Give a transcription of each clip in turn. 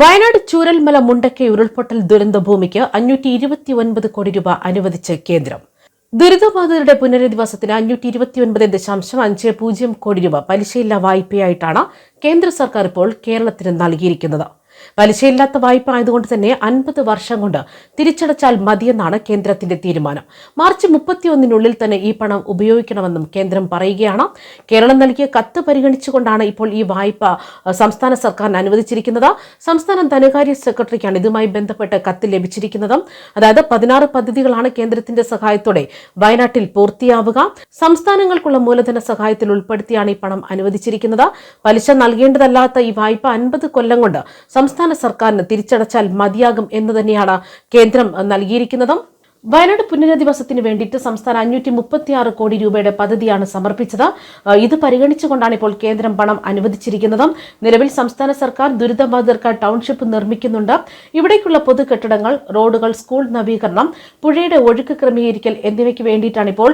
വയനാട് ചൂരൽമല മുണ്ടക്കൈ ഉരുൾപൊട്ടൽ ദുരന്ത ഭൂമിക്ക് അഞ്ഞൂറ്റി ഇരുപത്തി ഒൻപത് കോടി രൂപ അനുവദിച്ച് കേന്ദ്രം. ദുരിതബാധിതരുടെ പുനരധിവാസത്തിന് അഞ്ഞൂറ്റി ഇരുപത്തിയൊൻപത് ദശാംശം അഞ്ച് പൂജ്യം കോടി രൂപ പലിശയില്ലാ വായ്പയായിട്ടാണ് കേന്ദ്ര സർക്കാർ ഇപ്പോൾ കേരളത്തിന് നൽകിയിരിക്കുന്നത്. പലിശയില്ലാത്ത വായ്പ ആയതുകൊണ്ട് തന്നെ അൻപത് വർഷം കൊണ്ട് തിരിച്ചടച്ചാൽ മതിയെന്നാണ് കേന്ദ്രത്തിന്റെ തീരുമാനം. മാർച്ച് മുപ്പത്തിയൊന്നിനുള്ളിൽ തന്നെ ഈ പണം ഉപയോഗിക്കണമെന്നും കേന്ദ്രം പറയുകയാണ്. കേരളം നൽകിയ കത്ത് പരിഗണിച്ചുകൊണ്ടാണ് ഇപ്പോൾ ഈ വായ്പ സംസ്ഥാന സർക്കാരിന് അനുവദിച്ചിരിക്കുന്നത്. സംസ്ഥാന ധനകാര്യ സെക്രട്ടറിക്കാണ് ഇതുമായി ബന്ധപ്പെട്ട് കത്ത് ലഭിച്ചിരിക്കുന്നത്. അതായത് പതിനാറ് പദ്ധതികളാണ് കേന്ദ്രത്തിന്റെ സഹായത്തോടെ വയനാട്ടിൽ പൂർത്തിയാവുക. സംസ്ഥാനങ്ങൾക്കുള്ള മൂലധന സഹായത്തിൽ ഉൾപ്പെടുത്തിയാണ് ഈ പണം അനുവദിച്ചിരിക്കുന്നത്. പലിശ നൽകേണ്ടതല്ലാത്ത ഈ വായ്പ അൻപത് കൊല്ലം കൊണ്ട് സംസ്ഥാന സർക്കാരിന് തിരിച്ചടച്ചാൽ മതിയാകും എന്ന് തന്നെയാണ് കേന്ദ്രം നൽകിയിരിക്കുന്നതും. വയനാട് പുനരധിവാസത്തിന് വേണ്ടിയിട്ട് സംസ്ഥാനം അഞ്ഞൂറ്റി മുപ്പത്തിയാറ് കോടി രൂപയുടെ പദ്ധതിയാണ് സമർപ്പിച്ചത്. ഇത് പരിഗണിച്ചുകൊണ്ടാണ് ഇപ്പോൾ കേന്ദ്രം പണം അനുവദിച്ചിരിക്കുന്നത്. നിലവിൽ സംസ്ഥാന സർക്കാർ ദുരിതബാധിതർക്ക് ടൗൺഷിപ്പ് നിർമ്മിക്കുന്നുണ്ട്. ഇവിടേക്കുള്ള പൊതു കെട്ടിടങ്ങൾ റോഡുകൾ സ്കൂൾ നവീകരണം പുഴയുടെ ഒഴുക്ക് ക്രമീകരിക്കൽ എന്നിവയ്ക്ക് വേണ്ടിയിട്ടാണ് ഇപ്പോൾ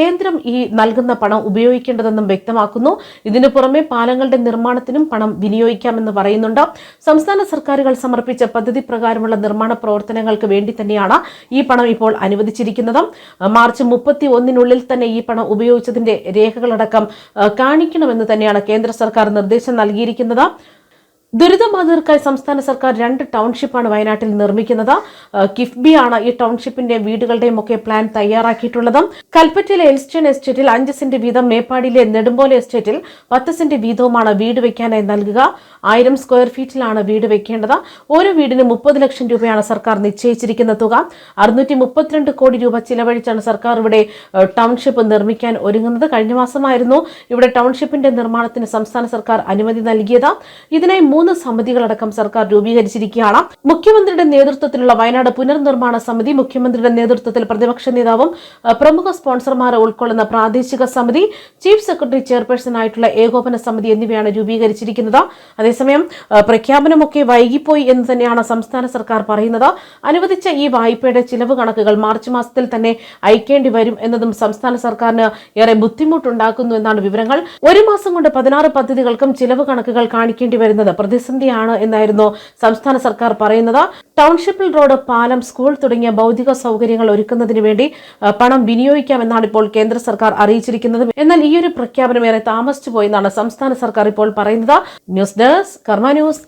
കേന്ദ്രം ഈ നൽകുന്ന പണം ഉപയോഗിക്കേണ്ടതെന്നും വ്യക്തമാക്കുന്നു. ഇതിനു പുറമെ പാലങ്ങളുടെ നിർമ്മാണത്തിനും പണം വിനിയോഗിക്കാമെന്ന് പറയുന്നുണ്ട്. സംസ്ഥാന സർക്കാരുകൾ സമർപ്പിച്ച പദ്ധതി പ്രകാരമുള്ള നിർമ്മാണ പ്രവർത്തനങ്ങൾക്ക് വേണ്ടി തന്നെയാണ് ഈ പണം ഇപ്പോൾ അനുവദിച്ചിരിക്കുന്നതും മാർച്ച് മുപ്പത്തി ഒന്നിനുള്ളിൽ തന്നെ ഈ പണം ഉപയോഗിച്ചതിന്റെ രേഖകളടക്കം കാണിക്കണമെന്ന് തന്നെയാണ് കേന്ദ്ര സർക്കാർ നിർദ്ദേശം നൽകിയിരിക്കുന്നത്. ദുരിതബാധിതർക്കായി സംസ്ഥാന സർക്കാർ രണ്ട് ടൗൺഷിപ്പാണ് വയനാട്ടിൽ നിർമ്മിക്കുന്നത്. കിഫ്ബി ആണ് ഈ ടൗൺഷിപ്പിന്റെ വീടുകളുടെയും ഒക്കെ പ്ലാൻ തയ്യാറാക്കിയിട്ടുള്ളത്. കൽപ്പറ്റയിലെ എൽസ്റ്റൺ എസ്റ്റേറ്റിൽ അഞ്ച് സെന്റ് വീതം മേപ്പാടിയിലെ നെടുമ്പോല എസ്റ്റേറ്റിൽ പത്ത് സെന്റ് വീതവുമാണ് വീട് വെക്കാനായി നൽകുക. ആയിരം സ്ക്വയർ ഫീറ്റിലാണ് വീട് വെക്കേണ്ടത്. ഓരോ വീടിന് മുപ്പത് ലക്ഷം രൂപയാണ് സർക്കാർ നിശ്ചയിച്ചിരിക്കുന്ന തുക. അറുന്നൂറ്റി മുപ്പത്തിരണ്ട് കോടി രൂപ ചിലവഴിച്ചാണ് സർക്കാർ ഇവിടെ ടൗൺഷിപ്പ് നിർമ്മിക്കാൻ ഒരുങ്ങുന്നത്. കഴിഞ്ഞ മാസമായിരുന്നു ഇവിടെ ടൗൺഷിപ്പിന്റെ നിർമ്മാണത്തിന് സംസ്ഥാന സർക്കാർ അനുമതി നൽകിയത്. ഇതിനായി മൂന്ന് സമിതികളടക്കം സർക്കാർ രൂപീകരിച്ചിരിക്കുകയാണ്. മുഖ്യമന്ത്രിയുടെ നേതൃത്വത്തിലുള്ള വയനാട് പുനർനിർമ്മാണ സമിതി മുഖ്യമന്ത്രിയുടെ നേതൃത്വത്തിൽ പ്രതിപക്ഷ നേതാവും പ്രമുഖ സ്പോൺസർമാരെ ഉൾക്കൊള്ളുന്ന പ്രാദേശിക സമിതി ചീഫ് സെക്രട്ടറി ചെയർപേഴ്സൺ ആയിട്ടുള്ള ഏകോപന സമിതി എന്നിവയാണ് രൂപീകരിച്ചിരിക്കുന്നത്. അതേസമയം പ്രഖ്യാപനമൊക്കെ വൈകിപ്പോയി എന്ന് തന്നെയാണ് സംസ്ഥാന സർക്കാർ പറയുന്നത്. അനുവദിച്ച ഈ വായ്പയുടെ ചിലവ് കണക്കുകൾ മാർച്ച് മാസത്തിൽ തന്നെ അയക്കേണ്ടി വരും എന്നതും സംസ്ഥാന സർക്കാരിന് ഏറെ ബുദ്ധിമുട്ടുണ്ടാക്കുന്നു എന്നാണ് വിവരങ്ങൾ. ഒരു മാസം കൊണ്ട് പതിനാറ് പദ്ധതികൾക്കും ചിലവ് കണക്കുകൾ കാണിക്കേണ്ടി വരുന്നത് പ്രതിസന്ധിയാണ് എന്നായിരുന്നു സംസ്ഥാന സർക്കാർ പറയുന്നത്. ടൗൺഷിപ്പിൽ റോഡ് പാലം സ്കൂൾ തുടങ്ങിയ ഭൗതിക സൗകര്യങ്ങൾ ഒരുക്കുന്നതിന് വേണ്ടി പണം വിനിയോഗിക്കാമെന്നാണ് ഇപ്പോൾ കേന്ദ്ര സർക്കാർ അറിയിച്ചിരിക്കുന്നത്. എന്നാൽ ഈ ഒരു പ്രഖ്യാപനം ഏറെ താമസിച്ചു പോയെന്നാണ് സംസ്ഥാന സർക്കാർ ഇപ്പോൾ പറയുന്നത്. News desk Karma news.